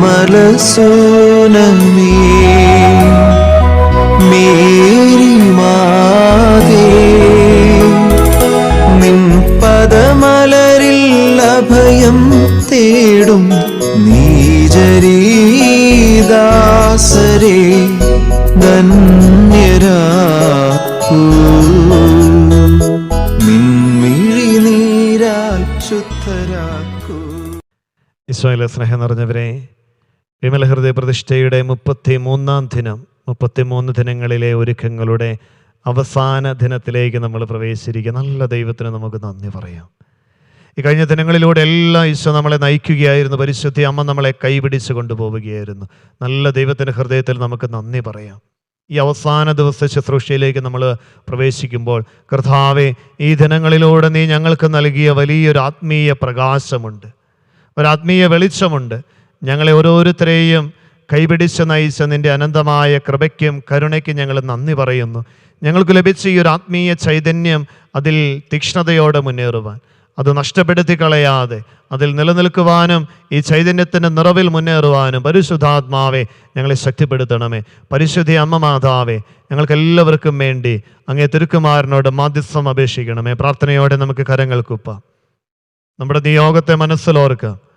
Nirmala സോനമേ Mary മാതേ നിൻ പദമലരിൽ അഭയം തേടും നീജരീദാസരേ ധന്യരാ ഇസ്രായേലെ സ്നേഹം നിറഞ്ഞവരെ വിമല ഹൃദയ പ്രതിഷ്ഠയുടെ മുപ്പത്തി മൂന്നാം ദിനം മുപ്പത്തിമൂന്ന് ദിനങ്ങളിലെ ഒരുക്കങ്ങളുടെ അവസാന ദിനത്തിലേക്ക് നമ്മൾ പ്രവേശിച്ചിരിക്കുക. നല്ല ദൈവത്തിന് നമുക്ക് നന്ദി പറയാം. ഈ കഴിഞ്ഞ ദിനങ്ങളിലൂടെ എല്ലാ ഈശോ നമ്മളെ നയിക്കുകയായിരുന്നു. പരിശുദ്ധി അമ്മ നമ്മളെ കൈപിടിച്ച് കൊണ്ടുപോവുകയായിരുന്നു. നല്ല ദൈവത്തിന്റെ ഹൃദയത്തിൽ നമുക്ക് നന്ദി പറയാം. ഈ അവസാന ദിവസ ശുശ്രൂഷയിലേക്ക് നമ്മൾ പ്രവേശിക്കുമ്പോൾ കർത്താവെ ഈ ദിനങ്ങളിലൂടെ നീ ഞങ്ങൾക്ക് നൽകിയ വലിയൊരു ആത്മീയ പ്രകാശമുണ്ട്. ഒരാത്മീയ വെളിച്ചമുണ്ട്. ഞങ്ങളെ ഓരോരുത്തരെയും കൈപിടിച്ച് നയിച്ച നിന്റെ അനന്തമായ കൃപയ്ക്കും കരുണയ്ക്കും ഞങ്ങൾ നന്ദി പറയുന്നു. ഞങ്ങൾക്ക് ലഭിച്ച ഈ ഒരു ആത്മീയ ചൈതന്യം അതിൽ തീക്ഷ്ണതയോടെ മുന്നേറുവാൻ. അത് നഷ്ടപ്പെടുത്തി കളയാതെ അതിൽ നിലനിൽക്കുവാനും ഈ ചൈതന്യത്തിന്റെ നിറവിൽ മുന്നേറുവാനും പരിശുദ്ധാത്മാവെ ഞങ്ങളെ ശക്തിപ്പെടുത്തണമേ. പരിശുദ്ധി അമ്മ മാതാവേ ഞങ്ങൾക്ക് എല്ലാവർക്കും വേണ്ടി അങ്ങേ തിരുക്കുമാരനോട് മാധ്യസ്ഥം അപേക്ഷിക്കണമേ. പ്രാർത്ഥനയോടെ നമുക്ക് കരങ്ങൾ കുപ്പാം നമ്മുടെ നിയോഗത്തെ മനസ്സിലോർക്കുക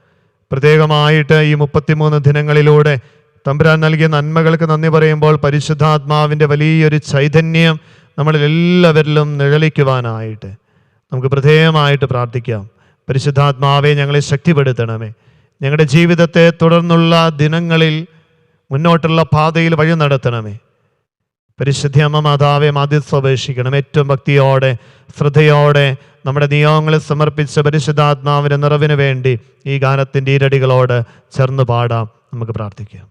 പ്രത്യേകമായിട്ട് ഈ മുപ്പത്തിമൂന്ന് ദിനങ്ങളിലൂടെ തമ്പുരാൻ നൽകിയ നന്മകൾക്ക് നന്ദി പറയുമ്പോൾ പരിശുദ്ധാത്മാവിന്റെ വലിയൊരു ചൈതന്യം നമ്മളിൽ എല്ലാവരിലും നിഴലിക്കുവാനായിട്ട് നമുക്ക് പ്രത്യേകമായിട്ട് പ്രാർത്ഥിക്കാം. പരിശുദ്ധാത്മാവെ ഞങ്ങളെ ശക്തിപ്പെടുത്തണമേ. ഞങ്ങളുടെ ജീവിതത്തെ തുടർന്നുള്ള ദിനങ്ങളിൽ മുന്നോട്ടുള്ള പാതയിൽ വഴി നടത്തണമേ. പരിശുദ്ധ അമ്മ മാതാവെ മാധ്യസ്ഥ സ്വപേക്ഷിക്കണം ഏറ്റവും ഭക്തിയോടെ ശ്രദ്ധയോടെ നമ്മുടെ നിയോഗങ്ങളെ സമർപ്പിച്ച പരിശുദ്ധാത്മാവിന്റെ നിറവിന് വേണ്ടി ഈ ഗാനത്തിന്റെ ഈരടികളോട് ചേർന്ന് പാടാം. നമുക്ക് പ്രാർത്ഥിക്കാം.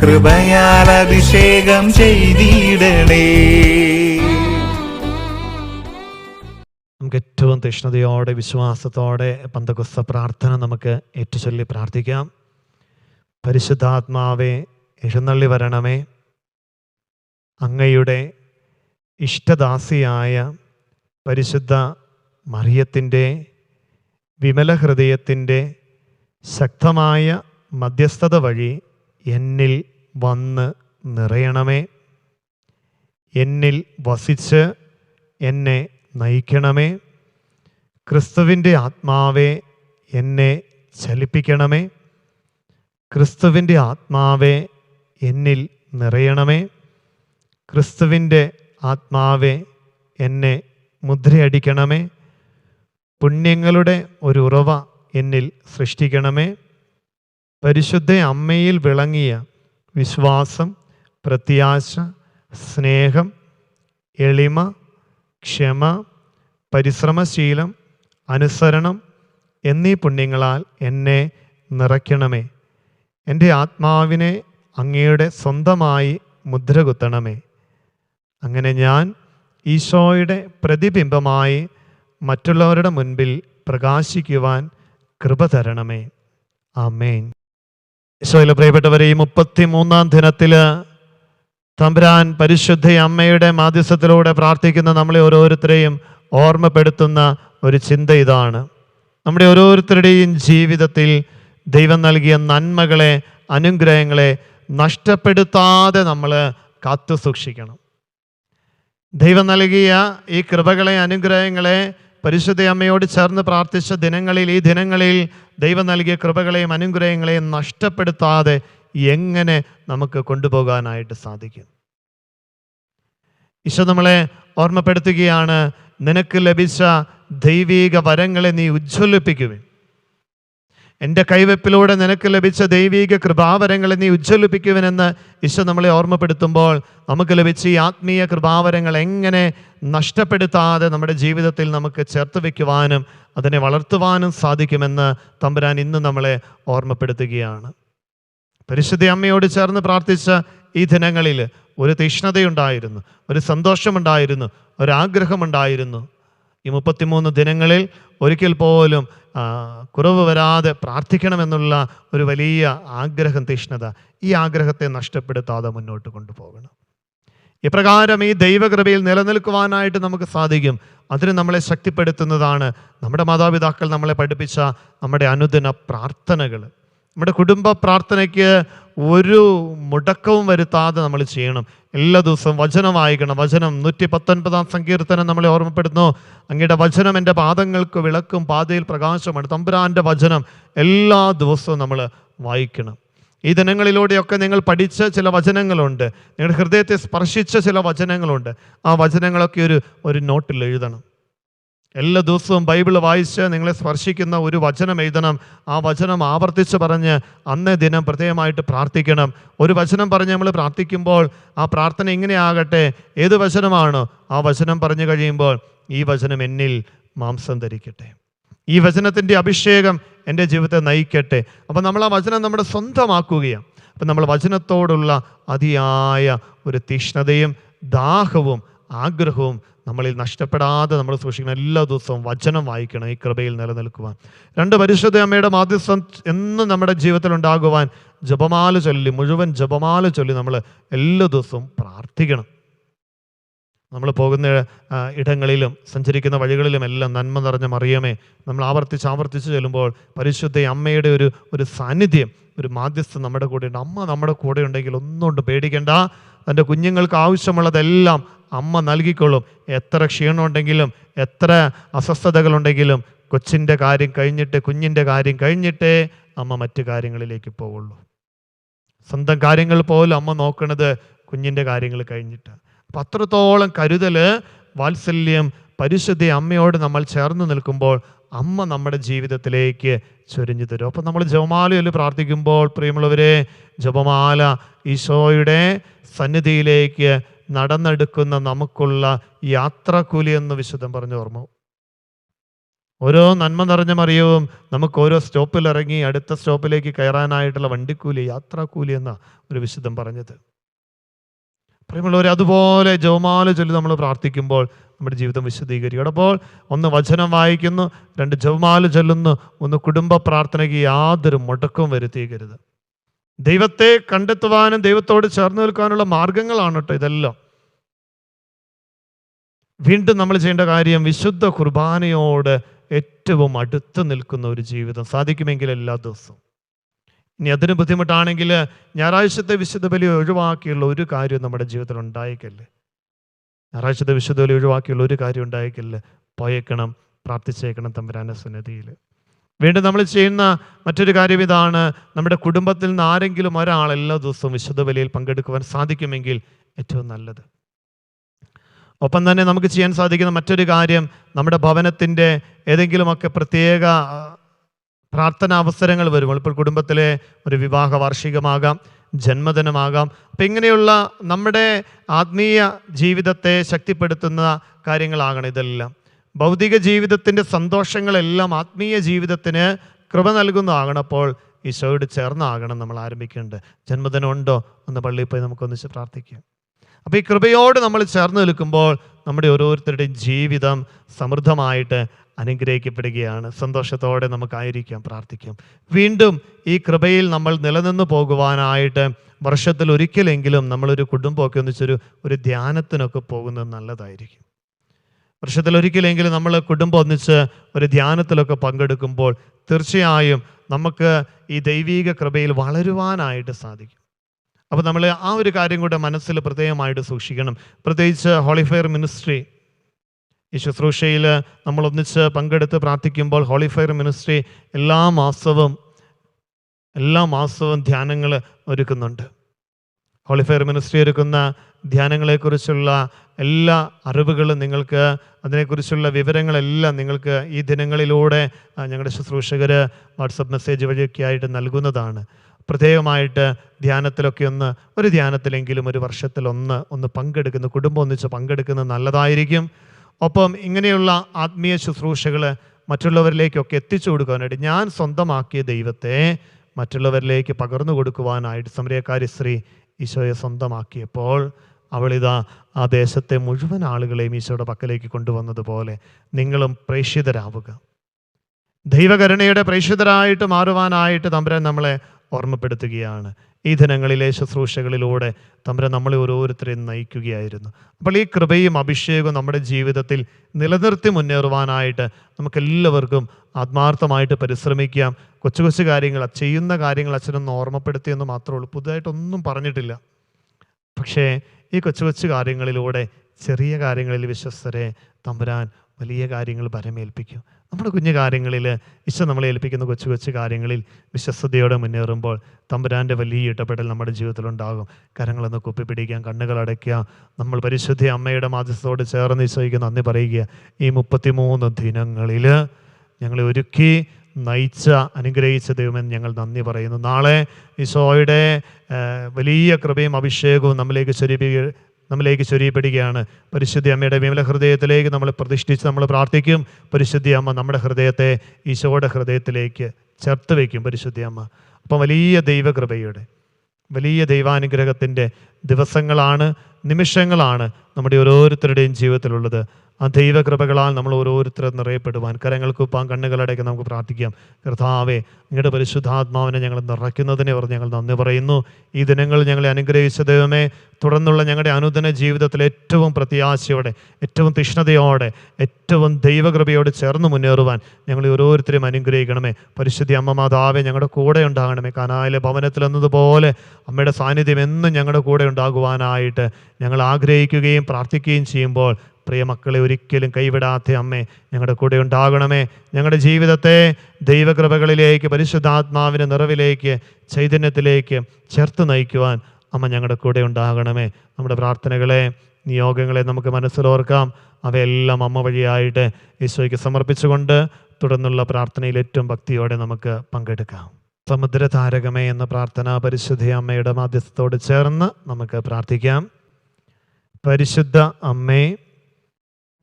കൃപയാൽ അഭിഷേകം ചെയ്തിടണേ. നമുക്ക് ഏറ്റവും തീഷ്ണതയോടെ വിശ്വാസത്തോടെ പന്തകുസ്ത പ്രാർത്ഥന നമുക്ക് ഏറ്റുചൊല്ലി പ്രാർത്ഥിക്കാം. പരിശുദ്ധാത്മാവേ എഴുന്നള്ളി വരണമേ. അങ്ങയുടെ ഇഷ്ടദാസിയായ പരിശുദ്ധ മറിയത്തിന്റെ വിമല ഹൃദയത്തിന്റെ ശക്തമായ മധ്യസ്ഥത വഴി എന്നിൽ വന്ന് നിറയണമേ. എന്നിൽ വസിച്ച് എന്നെ നയിക്കണമേ. ക്രിസ്തുവിന്റെ ആത്മാവെ എന്നെ ചലിപ്പിക്കണമേ. ക്രിസ്തുവിന്റെ ആത്മാവെ എന്നിൽ നിറയണമേ. ക്രിസ്തുവിന്റെ ആത്മാവെ എന്നെ മുദ്രയടിക്കണമേ. പുണ്യങ്ങളുടെ ഒരു ഉറവ എന്നിൽ സൃഷ്ടിക്കണമേ. പരിശുദ്ധ അമ്മയിൽ വിളങ്ങിയ വിശ്വാസം പ്രത്യാശ സ്നേഹം എളിമ ക്ഷമ പരിശ്രമശീലം അനുസരണം എന്നീ പുണ്യങ്ങളാൽ എന്നെ നിറയ്ക്കണമേ. എന്റെ ആത്മാവിനെ അങ്ങയുടെ സ്വന്തമായി മുദ്രകുത്തണമേ അങ്ങനെ ഞാൻ ഈശോയുടെ പ്രതിബിംബമായി മറ്റുള്ളവരുടെ മുൻപിൽ പ്രകാശിക്കുവാൻ കൃപ തരണമേ. ആമേൻ. ഈശോയിലെ പ്രിയപ്പെട്ടവരെ ഈ മുപ്പത്തി മൂന്നാം ദിനത്തിൽ തമ്പുരാൻ പരിശുദ്ധ അമ്മയുടെ മാധ്യസ്ഥത്തിലൂടെ പ്രാർത്ഥിക്കുന്ന നമ്മളെ ഓരോരുത്തരെയും ഓർമ്മപ്പെടുത്തുന്ന ഒരു ചിന്ത ഇതാണ്. നമ്മുടെ ഓരോരുത്തരുടെയും ജീവിതത്തിൽ ദൈവം നൽകിയ നന്മകളെ അനുഗ്രഹങ്ങളെ നഷ്ടപ്പെടുത്താതെ നമ്മൾ കാത്തു സൂക്ഷിക്കണം. ദൈവം നൽകിയ ഈ കൃപകളെ അനുഗ്രഹങ്ങളെ പരിശുദ്ധ അമ്മയോട് ചേർന്ന് പ്രാർത്ഥിച്ച ദിനങ്ങളിൽ ഈ ദിനങ്ങളിൽ ദൈവം നൽകിയ കൃപകളെയും അനുഗ്രഹങ്ങളെയും നഷ്ടപ്പെടുത്താതെ എങ്ങനെ നമുക്ക് കൊണ്ടുപോകാനായിട്ട് സാധിക്കും? ഈശോ നമ്മളെ ഓർമ്മപ്പെടുത്തുകയാണ് നിനക്ക് ലഭിച്ച ദൈവീക വരങ്ങളെ നീ ഉജ്ജ്വലിപ്പിക്കുവിൻ. എന്റെ കൈവെപ്പിലൂടെ നിനക്ക് ലഭിച്ച ദൈവീക കൃപാവരങ്ങളെ നീ ഉജ്ജ്വലിപ്പിക്കുവനെന്ന് ഈശോ നമ്മളെ ഓർമ്മപ്പെടുത്തുമ്പോൾ നമുക്ക് ലഭിച്ച ഈ ആത്മീയ കൃപാവരങ്ങൾ എങ്ങനെ നഷ്ടപ്പെടുത്താതെ നമ്മുടെ ജീവിതത്തിൽ നമുക്ക് ചേർത്ത് വയ്ക്കുവാനും അതിനെ വളർത്തുവാനും സാധിക്കുമെന്ന് തമ്പുരാൻ ഇന്ന് നമ്മളെ ഓർമ്മപ്പെടുത്തുകയാണ്. പരിശുദ്ധ അമ്മയോട് ചേർന്ന് പ്രാർത്ഥിച്ച ഈ ദിനങ്ങളിൽ ഒരു തീഷ്ണതയുണ്ടായിരുന്നു ഒരു സന്തോഷമുണ്ടായിരുന്നു ഒരാഗ്രഹമുണ്ടായിരുന്നു ഈ മുപ്പത്തിമൂന്ന് ദിനങ്ങളിൽ ഒരിക്കൽ പോലും കുറവ് വരാതെ പ്രാർത്ഥിക്കണമെന്നുള്ള ഒരു വലിയ ആഗ്രഹം തീഷ്ണത ഈ ആഗ്രഹത്തെ നഷ്ടപ്പെടുത്താതെ മുന്നോട്ട് കൊണ്ടുപോകണം. ഇപ്രകാരം ഈ ദൈവകൃപയിൽ നിലനിൽക്കുവാനായിട്ട് നമുക്ക് സാധിക്കും. അതിന് നമ്മളെ ശക്തിപ്പെടുത്തുന്നതാണ് നമ്മുടെ മാതാപിതാക്കൾ നമ്മളെ പഠിപ്പിച്ച നമ്മുടെ അനുദിന പ്രാർത്ഥനകൾ നമ്മുടെ കുടുംബ പ്രാർത്ഥനയ്ക്ക് ഒരു മുടക്കവും വരുത്താതെ നമ്മൾ ചെയ്യണം. എല്ലാ ദിവസവും വചനം വായിക്കണം. വചനം നൂറ്റി പത്തൊൻപതാം സങ്കീർത്തനം നമ്മളെ ഓർമ്മപ്പെടുന്നു അങ്ങയുടെ വചനം എന്റെ പാദങ്ങൾക്ക് വിളക്കും പാതയിൽ പ്രകാശമാണ്. തമ്പുരാന്റെ വചനം എല്ലാ ദിവസവും നമ്മൾ വായിക്കണം. ഈ ദിനങ്ങളിലൂടെയൊക്കെ നിങ്ങൾ പഠിച്ച ചില വചനങ്ങളുണ്ട്. നിങ്ങളുടെ ഹൃദയത്തെ സ്പർശിച്ച ചില വചനങ്ങളുണ്ട്. ആ വചനങ്ങളൊക്കെ ഒരു ഒരു നോട്ടിൽ എഴുതണം. എല്ലാ ദിവസവും ബൈബിൾ വായിച്ച് നിങ്ങളെ സ്പർശിക്കുന്ന ഒരു വചനം എഴുതണം. ആ വചനം ആവർത്തിച്ച് പറഞ്ഞ് അന്നേ ദിനം പ്രത്യേകമായിട്ട് പ്രാർത്ഥിക്കണം. ഒരു വചനം പറഞ്ഞ് നമ്മൾ പ്രാർത്ഥിക്കുമ്പോൾ ആ പ്രാർത്ഥന ഇങ്ങനെയാകട്ടെ ഏത് വചനമാണ്? ആ വചനം പറഞ്ഞു കഴിയുമ്പോൾ ഈ വചനം എന്നിൽ മാംസം ധരിക്കട്ടെ. ഈ വചനത്തിന്റെ അഭിഷേകം എന്റെ ജീവിതത്തെ നയിക്കട്ടെ. അപ്പം നമ്മൾ ആ വചനം നമ്മുടെ സ്വന്തമാക്കുകയാണ്. അപ്പം നമ്മൾ വചനത്തോടുള്ള അതിയായ ഒരു തീക്ഷ്ണതയും ദാഹവും ആഗ്രഹവും നമ്മളിൽ നഷ്ടപ്പെടാതെ നമ്മൾ സൂക്ഷിക്കണം. എല്ലാ ദിവസവും വചനം വായിക്കണം ഈ കൃപയിൽ നിലനിൽക്കുവാൻ. രണ്ട് പരിശുദ്ധ അമ്മയുടെ മാധ്യസ്ഥം എന്നും നമ്മുടെ ജീവിതത്തിൽ ഉണ്ടാകുവാൻ ജപമാല ചൊല്ലി മുഴുവൻ ജപമാല ചൊല്ലി നമ്മൾ എല്ലാ ദിവസവും പ്രാർത്ഥിക്കണം. നമ്മൾ പോകുന്ന ഇടങ്ങളിലും സഞ്ചരിക്കുന്ന വഴികളിലും എല്ലാം നന്മ നിറഞ്ഞ മറിയമേ നമ്മൾ ആവർത്തിച്ച് ആവർത്തിച്ച് ചെല്ലുമ്പോൾ പരിശുദ്ധ അമ്മയുടെ ഒരു ഒരു സാന്നിധ്യം ഒരു മാധ്യസ്ഥം നമ്മുടെ കൂടെ ഉണ്ട്. അമ്മ നമ്മുടെ കൂടെ ഉണ്ടെങ്കിൽ ഒന്നുകൊണ്ട് പേടിക്കേണ്ട. തന്റെ കുഞ്ഞുങ്ങൾക്ക് ആവശ്യമുള്ളതെല്ലാം അമ്മ നൽകിക്കൊള്ളും. എത്ര ക്ഷീണമുണ്ടെങ്കിലും എത്ര അസ്വസ്ഥതകളുണ്ടെങ്കിലും കൊച്ചിന്റെ കാര്യം കഴിഞ്ഞിട്ട് കുഞ്ഞിന്റെ കാര്യം കഴിഞ്ഞിട്ടേ അമ്മ മറ്റു കാര്യങ്ങളിലേക്ക് പോവുള്ളൂ. സ്വന്തം കാര്യങ്ങൾ പോലും അമ്മ നോക്കണത് കുഞ്ഞിന്റെ കാര്യങ്ങൾ കഴിഞ്ഞിട്ട്. അപ്പം അത്രത്തോളം കരുതൽ വാത്സല്യം പരിശുദ്ധി അമ്മയോട് നമ്മൾ ചേർന്ന് നിൽക്കുമ്പോൾ അമ്മ നമ്മുടെ ജീവിതത്തിലേക്ക് ചൊരിഞ്ഞു തരും. അപ്പം നമ്മൾ ജപമാലയിൽ പ്രാർത്ഥിക്കുമ്പോൾ പ്രിയമുള്ളവരെ ജപമാല ഈശോയുടെ സന്നിധിയിലേക്ക് നടന്നെടുക്കുന്ന നമുക്കുള്ള യാത്രാക്കൂലി എന്ന് വിശുദ്ധം പറഞ്ഞു ഓർമ്മ. ഓരോ നന്മ നിറഞ്ഞ മറിയവും നമുക്ക് ഓരോ സ്റ്റോപ്പിൽ ഇറങ്ങി അടുത്ത സ്റ്റോപ്പിലേക്ക് കയറാനായിട്ടുള്ള വണ്ടിക്കൂലി യാത്രാക്കൂലി എന്ന ഒരു വിശുദ്ധം പറഞ്ഞത്. പ്രിയമുള്ളവർ അതുപോലെ ജോമാല ചൊല്ലി നമ്മൾ പ്രാർത്ഥിക്കുമ്പോൾ നമ്മുടെ ജീവിതം വിശദീകരിക്കും അപ്പോൾ ഒന്ന് വചനം വായിക്കുന്നു രണ്ട് ജവമാല ചൊല്ലുന്നു ഒന്ന് കുടുംബ പ്രാർത്ഥനയ്ക്ക് യാതൊരു മുടക്കവും വരുത്തിയേക്കരുത് ദൈവത്തെ കണ്ടെത്തുവാനും ദൈവത്തോട് ചേർന്ന് നിൽക്കാനുള്ള മാർഗങ്ങളാണ് കേട്ടോ ഇതെല്ലാം. വീണ്ടും നമ്മൾ ചെയ്യേണ്ട കാര്യം വിശുദ്ധ കുർബാനയോട് ഏറ്റവും അടുത്ത് നിൽക്കുന്ന ഒരു ജീവിതം സാധിക്കുമെങ്കിൽ എല്ലാ ദിവസവും. ഇനി അതിന് ബുദ്ധിമുട്ടാണെങ്കിൽ ഞായറാഴ്ചത്തെ വിശുദ്ധ ബലി ഒഴിവാക്കിയുള്ള ഒരു കാര്യം നമ്മുടെ ജീവിതത്തിൽ ഉണ്ടായേക്കല്ലേ? ഞായറാഴ്ചത്തെ വിശുദ്ധ ബലി ഒഴിവാക്കിയുള്ള ഒരു കാര്യം ഉണ്ടായേക്കില്ല പോയേക്കണം പ്രാർത്ഥിച്ചേക്കണം തമ്പുരാന്റെ സന്നിധിയിൽ. വീണ്ടും നമ്മൾ ചെയ്യുന്ന മറ്റൊരു കാര്യം ഇതാണ്. നമ്മുടെ കുടുംബത്തിൽ നിന്ന് ആരെങ്കിലും ഒരാൾ എല്ലാ ദിവസവും വിശുദ്ധ ബലിയിൽ പങ്കെടുക്കുവാൻ സാധിക്കുമെങ്കിൽ ഏറ്റവും നല്ലത്. ഒപ്പം തന്നെ നമുക്ക് ചെയ്യാൻ സാധിക്കുന്ന മറ്റൊരു കാര്യം നമ്മുടെ ഭവനത്തിന്റെ ഏതെങ്കിലുമൊക്കെ പ്രത്യേക പ്രാർത്ഥനാ അവസരങ്ങൾ വരുമ്പോൾ ഇപ്പോൾ കുടുംബത്തിലെ ഒരു വിവാഹ വാർഷികമാകാം. ജന്മദിനമാകാം. അപ്പം ഇങ്ങനെയുള്ള നമ്മുടെ ആത്മീയ ജീവിതത്തെ ശക്തിപ്പെടുത്തുന്ന കാര്യങ്ങളാകണം ഇതെല്ലാം. ഭൗതിക ജീവിതത്തിന്റെ സന്തോഷങ്ങളെല്ലാം ആത്മീയ ജീവിതത്തിന് കൃപ നൽകുന്നതാകണപ്പോൾ ഈശോയോട് ചേർന്നാകണം നമ്മൾ ആരംഭിക്കേണ്ടത്. ജന്മദിനമുണ്ടോ ഒന്ന് പള്ളിയിൽ പോയി നമുക്കൊന്നിച്ച് പ്രാർത്ഥിക്കാം. അപ്പോൾ ഈ കൃപയോട് നമ്മൾ ചേർന്ന് നിൽക്കുമ്പോൾ നമ്മുടെ ഓരോരുത്തരുടെയും ജീവിതം സമൃദ്ധമായിട്ട് അനുഗ്രഹിക്കപ്പെടുകയാണ്. സന്തോഷത്തോടെ നമുക്കായിരിക്കാം പ്രാർത്ഥിക്കാം. വീണ്ടും ഈ കൃപയിൽ നമ്മൾ നിലനിന്ന് പോകുവാനായിട്ട് വർഷത്തിൽ ഒരിക്കലെങ്കിലും നമ്മളൊരു കുടുംബമൊക്കെ ഒന്നിച്ചൊരു ഒരു ധ്യാനത്തിനൊക്കെ പോകുന്നത് നല്ലതായിരിക്കും. വർഷത്തിൽ ഒരിക്കലെങ്കിലും നമ്മൾ കുടുംബം ഒന്നിച്ച് ഒരു ധ്യാനത്തിലൊക്കെ പങ്കെടുക്കുമ്പോൾ തീർച്ചയായും നമുക്ക് ഈ ദൈവീക കൃപയിൽ വളരുവാനായിട്ട് സാധിക്കും. അപ്പോൾ നമ്മൾ ആ ഒരു കാര്യം കൂടെ മനസ്സിൽ പ്രത്യേകമായിട്ട് സൂക്ഷിക്കണം. പ്രത്യേകിച്ച് ഹോളിഫയർ മിനിസ്ട്രി ഈ ശുശ്രൂഷയിൽ നമ്മൾ ഒന്നിച്ച് പങ്കെടുത്ത് പ്രാർത്ഥിക്കുമ്പോൾ ഹോളിഫയർ മിനിസ്ട്രി എല്ലാ മാസവും എല്ലാ മാസവും ധ്യാനങ്ങൾ ഒരുക്കുന്നുണ്ട്. ഹോളിഫയർ മിനിസ്ട്രി ഒരുക്കുന്ന ധ്യാനങ്ങളെക്കുറിച്ചുള്ള എല്ലാ അറിവുകളും നിങ്ങൾക്ക് അതിനെക്കുറിച്ചുള്ള വിവരങ്ങളെല്ലാം നിങ്ങൾക്ക് ഈ ദിനങ്ങളിലൂടെ ഞങ്ങളുടെ ശുശ്രൂഷകർ വാട്സപ്പ് മെസ്സേജ് വഴിയൊക്കെ ആയിട്ട് നൽകുന്നതാണ്. പ്രത്യേകമായിട്ട് ധ്യാനത്തിലൊക്കെ ഒന്ന് ഒരു ധ്യാനത്തിലെങ്കിലും ഒരു വർഷത്തിൽ ഒന്ന് ഒന്ന് പങ്കെടുക്കുന്ന. കുടുംബം ഒന്നിച്ച് പങ്കെടുക്കുന്നത് നല്ലതായിരിക്കും. ഒപ്പം ഇങ്ങനെയുള്ള ആത്മീയ ശുശ്രൂഷകൾ മറ്റുള്ളവരിലേക്കൊക്കെ എത്തിച്ചു കൊടുക്കുവാനായിട്ട് ഞാൻ സ്വന്തമാക്കിയ ദൈവത്തെ മറ്റുള്ളവരിലേക്ക് പകർന്നു കൊടുക്കുവാനായിട്ട് സമരക്കാരി സ്ത്രീ ഈശോയെ സ്വന്തമാക്കിയപ്പോൾ അവളിതാ ആ ദേശത്തെ മുഴുവൻ ആളുകളെയും ഈശോയുടെ പക്കലേക്ക് കൊണ്ടുവന്നതുപോലെ നിങ്ങളും പ്രേക്ഷിതരാവുക. ദൈവകരുണയുടെ പ്രേക്ഷിതരായിട്ട് മാറുവാനായിട്ട് തമ്പുരാൻ നമ്മളെ ഓർമ്മപ്പെടുത്തുകയാണ്. ഈ ദിനങ്ങളിലെ ശുശ്രൂഷകളിലൂടെ തമ്പുരാൻ നമ്മളെ ഓരോരുത്തരെയും നയിക്കുകയായിരുന്നു. അപ്പോൾ ഈ കൃപയും അഭിഷേകവും നമ്മുടെ ജീവിതത്തിൽ നിലനിർത്തി മുന്നേറുവാനായിട്ട് നമുക്കെല്ലാവർക്കും ആത്മാർത്ഥമായിട്ട് പരിശ്രമിക്കാം. കൊച്ചു കൊച്ചു കാര്യങ്ങൾ ചെയ്യുന്ന കാര്യങ്ങൾ അച്ഛനൊന്ന് ഓർമ്മപ്പെടുത്തിയെന്ന് മാത്രമേ ഉള്ളൂ. പുതുതായിട്ടൊന്നും പറഞ്ഞിട്ടില്ല. പക്ഷേ ഈ കൊച്ചു കൊച്ചു കാര്യങ്ങളിലൂടെ ചെറിയ കാര്യങ്ങളിൽ വിശ്വസ്തരെ തമ്പുരാൻ വലിയ കാര്യങ്ങൾ പരമേൽപ്പിക്കും. നമ്മുടെ കുഞ്ഞു കാര്യങ്ങളിൽ വിശ്വം നമ്മളെ ഏൽപ്പിക്കുന്ന കൊച്ചു കൊച്ചു കാര്യങ്ങളിൽ വിശ്വസ്തയോടെ മുന്നേറുമ്പോൾ തമ്പുരാന്റെ വലിയ ഇടപെടൽ നമ്മുടെ ജീവിതത്തിലുണ്ടാകും കരങ്ങളൊന്ന് കുപ്പിപ്പിടിക്കാം കണ്ണുകൾ അടയ്ക്കുക. നമ്മൾ പരിശുദ്ധി അമ്മയുടെ മാധ്യസ്ഥത്തോട് ചേർന്ന് വിശ്വസിക്കുന്ന നന്ദി പറയുക. ഈ മുപ്പത്തിമൂന്ന് ദിനങ്ങളിൽ ഞങ്ങളെ ഒരുക്കി നയിച്ച അനുഗ്രഹിച്ച ദൈവമെന്ന് ഞങ്ങൾ നന്ദി പറയുന്നു. നാളെ ഈശോയുടെ വലിയ കൃപയും അഭിഷേകവും നമ്മിലേക്ക് ചൊരിപ്പി നമ്മിലേക്ക് ചൊരിയപ്പെടുകയാണ്. പരിശുദ്ധി അമ്മയുടെ വിമല ഹൃദയത്തിലേക്ക് നമ്മൾ പ്രതിഷ്ഠിച്ച് നമ്മൾ പ്രാർത്ഥിക്കും. പരിശുദ്ധി അമ്മ നമ്മുടെ ഹൃദയത്തെ ഈശോയുടെ ഹൃദയത്തിലേക്ക് ചേർത്ത് വയ്ക്കും പരിശുദ്ധി അമ്മ. അപ്പം വലിയ ദൈവകൃപയുടെ വലിയ ദൈവാനുഗ്രഹത്തിന്റെ ദിവസങ്ങളാണ് നിമിഷങ്ങളാണ് നമ്മുടെ ഓരോരുത്തരുടെയും ജീവിതത്തിലുള്ളത്. ആ ദൈവകൃപകളാൽ നമ്മൾ ഓരോരുത്തരും നിറയപ്പെടുവാൻ. കരങ്ങൾക്ക് ഉപ്പാൻ കണ്ണുകളടയ്ക്ക് നമുക്ക് പ്രാർത്ഥിക്കാം. കർത്താവേ നിങ്ങളുടെ പരിശുദ്ധാത്മാവിനെ ഞങ്ങൾ നിറയ്ക്കുന്നതിനെ ഓർത്ത് ഞങ്ങൾ നന്ദി പറയുന്നു. ഈ ദിനങ്ങൾ ഞങ്ങളെ അനുഗ്രഹിച്ച ദൈവമേ തുടർന്നുള്ള ഞങ്ങളുടെ അനുദിന ജീവിതത്തിൽ ഏറ്റവും പ്രത്യാശയോടെ ഏറ്റവും തീഷ്ണതയോടെ ഏറ്റവും ദൈവകൃപയോട് ചേർന്ന് മുന്നേറുവാൻ ഞങ്ങളെ ഓരോരുത്തരെയും അനുഗ്രഹിക്കണമേ. പരിശുദ്ധി അമ്മ മാതാവെ ഞങ്ങളുടെ കൂടെ ഉണ്ടാകണമേ. കനായിലെ ഭവനത്തിൽ എന്നതുപോലെ അമ്മയുടെ സാന്നിധ്യം എന്നും ഞങ്ങളുടെ കൂടെ ഉണ്ടാകുവാനായിട്ട് ഞങ്ങൾ ആഗ്രഹിക്കുകയും പ്രാർത്ഥിക്കുകയും ചെയ്യുമ്പോൾ പ്രിയ മക്കളെ ഒരിക്കലും കൈവിടാത്ത അമ്മേ ഞങ്ങളുടെ കൂടെ ഉണ്ടാകണമേ. ഞങ്ങളുടെ ജീവിതത്തെ ദൈവകൃപകളിലേക്ക് പരിശുദ്ധാത്മാവിന്റെ നിറവിലേക്ക് ചൈതന്യത്തിലേക്ക് ചേർത്ത് നയിക്കുവാൻ അമ്മ ഞങ്ങളുടെ കൂടെ ഉണ്ടാകണമേ. നമ്മുടെ പ്രാർത്ഥനകളെ നിയോഗങ്ങളെ നമുക്ക് മനസ്സിലോർക്കാം അവയെല്ലാം അമ്മ വഴിയായിട്ട് ഈശോയ്ക്ക് സമർപ്പിച്ചുകൊണ്ട് തുടർന്നുള്ള പ്രാർത്ഥനയിൽ ഏറ്റവും ഭക്തിയോടെ നമുക്ക് പങ്കെടുക്കാം. സമുദ്രതാരകമേ എന്ന പ്രാർത്ഥന പരിശുദ്ധ അമ്മയുടെ മാധ്യസ്ഥത്തോട് ചേർന്ന് നമുക്ക് പ്രാർത്ഥിക്കാം. പരിശുദ്ധ അമ്മേ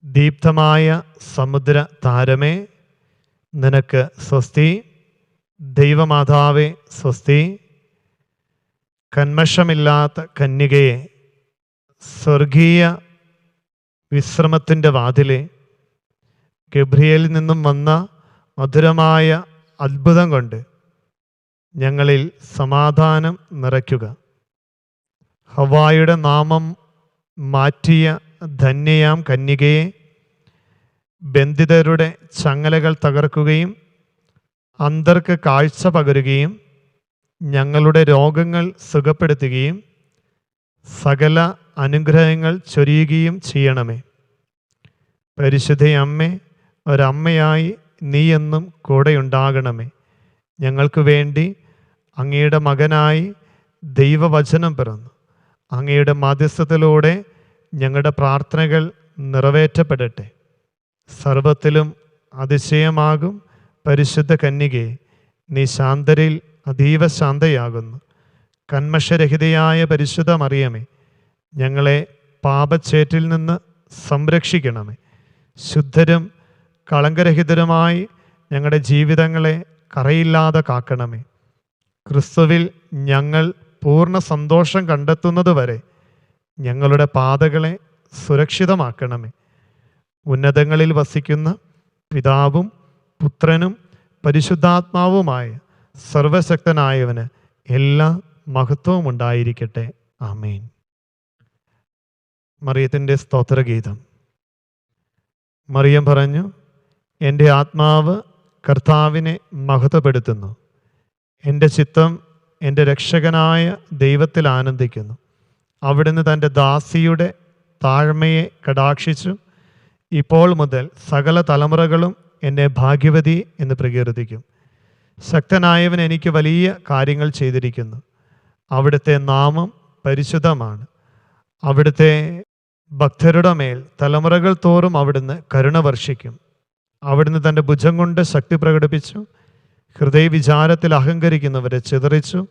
ദീപ്തമായ സമുദ്ര താരമേ നിനക്ക് സ്വസ്തി. ദൈവമാതാവേ സ്വസ്തി. കന്മഷമില്ലാത്ത കന്യകയെ സ്വർഗീയ വിശ്രമത്തിന്റെ വാതിലെ. ഗബ്രിയലിൽ നിന്നും വന്ന മധുരമായ അത്ഭുതം കൊണ്ട് ഞങ്ങളിൽ സമാധാനം നിറയ്ക്കുക. ഹവായുടെ നാമം മാറ്റിയ ധന്യയാം കന്യകയെ. ബന്ധിതരുടെ ചങ്ങലകൾ തകർക്കുകയും അന്തർക്ക് കാഴ്ച പകരുകയും ഞങ്ങളുടെ രോഗങ്ങൾ സുഖപ്പെടുത്തുകയും സകല അനുഗ്രഹങ്ങൾ ചൊരിയുകയും ചെയ്യണമേ. പരിശുദ്ധ അമ്മേ ഒരമ്മയായി നീ എന്നും കൂടെയുണ്ടാകണമേ. ഞങ്ങൾക്ക് വേണ്ടി അങ്ങയുടെ മകനായി ദൈവവചനം പിറന്നു. അങ്ങയുടെ മാധ്യസ്ഥത്തിലൂടെ ഞങ്ങളുടെ പ്രാർത്ഥനകൾ നിറവേറ്റപ്പെടട്ടെ. സർവത്തിലും അതിശയമാകും പരിശുദ്ധ കന്യകെ നീ ശാന്തരിൽ അതീവ ശാന്തയാകുന്നു. കന്മഷരഹിതയായ പരിശുദ്ധ മറിയമേ ഞങ്ങളെ പാപച്ചേറ്റിൽ നിന്ന് സംരക്ഷിക്കണമേ. ശുദ്ധരും കളങ്കരഹിതരുമായി ഞങ്ങളുടെ ജീവിതങ്ങളെ കറയില്ലാതെ കാക്കണമേ. ക്രിസ്തുവിൽ ഞങ്ങൾ പൂർണ സന്തോഷം കണ്ടെത്തുന്നത് വരെ ഞങ്ങളുടെ പാതകളെ സുരക്ഷിതമാക്കണമേ. ഉന്നതങ്ങളിൽ വസിക്കുന്ന പിതാവും പുത്രനും പരിശുദ്ധാത്മാവുമായ സർവശക്തനായവന് എല്ലാ മഹത്വവും ഉണ്ടായിരിക്കട്ടെ. ആമേൻ. മറിയത്തിന്റെ സ്തോത്രഗീതം. മറിയം പറഞ്ഞു എന്റെ ആത്മാവ് കർത്താവിനെ മഹത്വപ്പെടുത്തുന്നു. എന്റെ ചിത്തം എന്റെ രക്ഷകനായ ദൈവത്തിൽ ആനന്ദിക്കുന്നു. അവിടുന്ന് തന്റെ ദാസിയുടെ താഴ്മയെ കടാക്ഷിച്ചു ഇപ്പോൾ മുതൽ സകല തലമുറകളും എന്നെ ഭാഗ്യവതി എന്ന് പ്രകീർത്തിക്കും. ശക്തനായവൻ എനിക്ക് വലിയ കാര്യങ്ങൾ ചെയ്തിരിക്കുന്നു. അവിടുത്തെ നാമം പരിശുദ്ധമാണ്. അവിടുത്തെ ഭക്തരുടെ മേൽ തലമുറകൾ തോറും അവിടുന്ന് കരുണ വർഷിക്കും. അവിടുന്ന് തന്റെ ഭുജം കൊണ്ട് ശക്തി പ്രകടിപ്പിച്ചു ഹൃദയവിചാരത്തിൽ അഹങ്കരിക്കുന്നവരെ ചിതറിച്ചു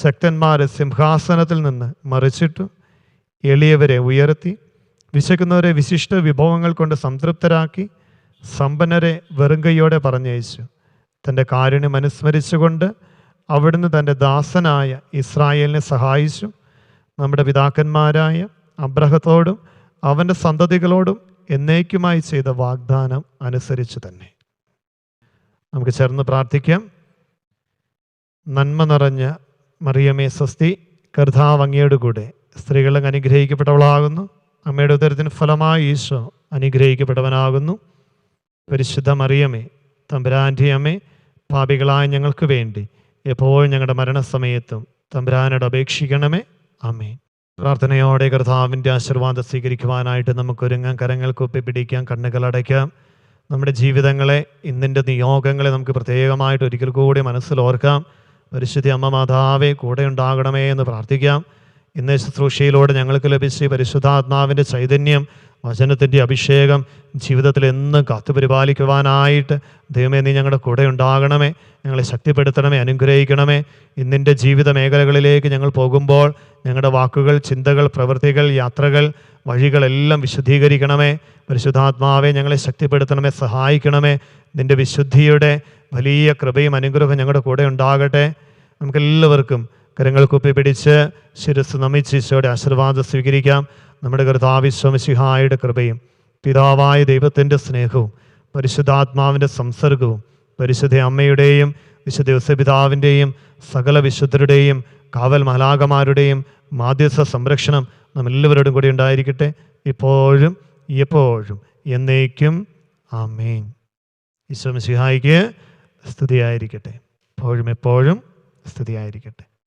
ശക്തന്മാരെ സിംഹാസനത്തിൽ നിന്ന് മറിച്ചിട്ടു എളിയവരെ ഉയർത്തി വിശക്കുന്നവരെ വിശിഷ്ട വിഭവങ്ങൾ കൊണ്ട് സംതൃപ്തരാക്കി സമ്പന്നരെ വെറുങ്കയോടെ പറഞ്ഞയച്ചു. തന്റെ കാരുണ്യം അനുസ്മരിച്ചുകൊണ്ട് അവിടുന്ന് തന്റെ ദാസനായ ഇസ്രായേലിനെ സഹായിച്ചു. നമ്മുടെ പിതാക്കന്മാരായ അബ്രഹത്തോടും അവന്റെ സന്തതികളോടും എന്നേക്കുമായി ചെയ്ത വാഗ്ദാനം അനുസരിച്ച് തന്നെ. നമുക്ക് ചേർന്ന് പ്രാർത്ഥിക്കാം. നന്മ നിറഞ്ഞ മറിയമേ സ്വസ്തി കർത്താവ് അങ്ങയുടെ കൂടെ. സ്ത്രീകളും അനുഗ്രഹിക്കപ്പെട്ടവളാകുന്നു. അമ്മയുടെ ഉദരത്തിന് ഫലമായി ഈശോ അനുഗ്രഹിക്കപ്പെട്ടവനാകുന്നു. പരിശുദ്ധ മറിയമേ തമ്പുരാന്റെ അമ്മേ പാപികളായ ഞങ്ങൾക്ക് വേണ്ടി എപ്പോഴും ഞങ്ങളുടെ മരണസമയത്തും തമ്പുരാനോട് അപേക്ഷിക്കണമേ. അമ്മേ പ്രാർത്ഥനയോടെ കർത്താവിന്റെ ആശീർവാദം സ്വീകരിക്കുവാനായിട്ട് നമുക്ക് ഒരുങ്ങാൻ കരങ്ങൾ കുപ്പി പിടിക്കാം കണ്ണുകൾ അടയ്ക്കാം. നമ്മുടെ ജീവിതങ്ങളെ ഇന്നിന്റെ നിയോഗങ്ങളെ നമുക്ക് പ്രത്യേകമായിട്ട് ഒരിക്കൽ കൂടി മനസ്സിൽ ഓർക്കാം. പരിശുദ്ധി അമ്മ മാതാവെ കൂടെ ഉണ്ടാകണമേ എന്ന് പ്രാർത്ഥിക്കാം. ഇന്ന് ശുശ്രൂഷയിലൂടെ ഞങ്ങൾക്ക് ലഭിച്ച പരിശുദ്ധാത്മാവിന്റെ ചൈതന്യം വചനത്തിന്റെ അഭിഷേകം ജീവിതത്തിൽ എന്നും കാത്തുപരിപാലിക്കുവാനായിട്ട് ദൈവമേ നീ ഞങ്ങളുടെ കൂടെ ഉണ്ടാകണമേ ഞങ്ങളെ ശക്തിപ്പെടുത്തണമേ അനുഗ്രഹിക്കണമേ. ഇന്നിന്റെ ജീവിത മേഖലകളിലേക്ക് ഞങ്ങൾ പോകുമ്പോൾ ഞങ്ങളുടെ വാക്കുകൾ ചിന്തകൾ പ്രവൃത്തികൾ യാത്രകൾ വഴികളെല്ലാം വിശുദ്ധീകരിക്കണമേ. പരിശുദ്ധാത്മാവെ ഞങ്ങളെ ശക്തിപ്പെടുത്തണമേ സഹായിക്കണമേ. നിന്റെ വിശുദ്ധിയുടെ വലിയ കൃപയും അനുഗ്രഹവും ഞങ്ങളുടെ കൂടെ ഉണ്ടാകട്ടെ. നമുക്കെല്ലാവർക്കും കരങ്ങൾ കുപ്പി പിടിച്ച് ശിരസ് നമിച്ച് ഈശോയുടെ ആശീർവാദം സ്വീകരിക്കാം. നമ്മുടെ കർത്താവിശ്വമസിഹായുടെ കൃപയും പിതാവായ ദൈവത്തിന്റെ സ്നേഹവും പരിശുദ്ധാത്മാവിന്റെ സംസർഗവും പരിശുദ്ധ അമ്മയുടെയും വിശുദ്ധ യോസപിതാവിന്റെയും സകല വിശുദ്ധരുടെയും കാവൽ മലാകമാരുടെയും മാധ്യസ്ഥ സംരക്ഷണം നമ്മളെല്ലാവരോടും കൂടി ഉണ്ടായിരിക്കട്ടെ. ഇപ്പോഴും എപ്പോഴും എന്നേക്കും ആമേൻ. ഈശ്വമിസിഹായിക്ക് സ്തുതിയായിരിക്കട്ടെ. എപ്പോഴും എപ്പോഴും സ്തുതിയായിരിക്കട്ടെ.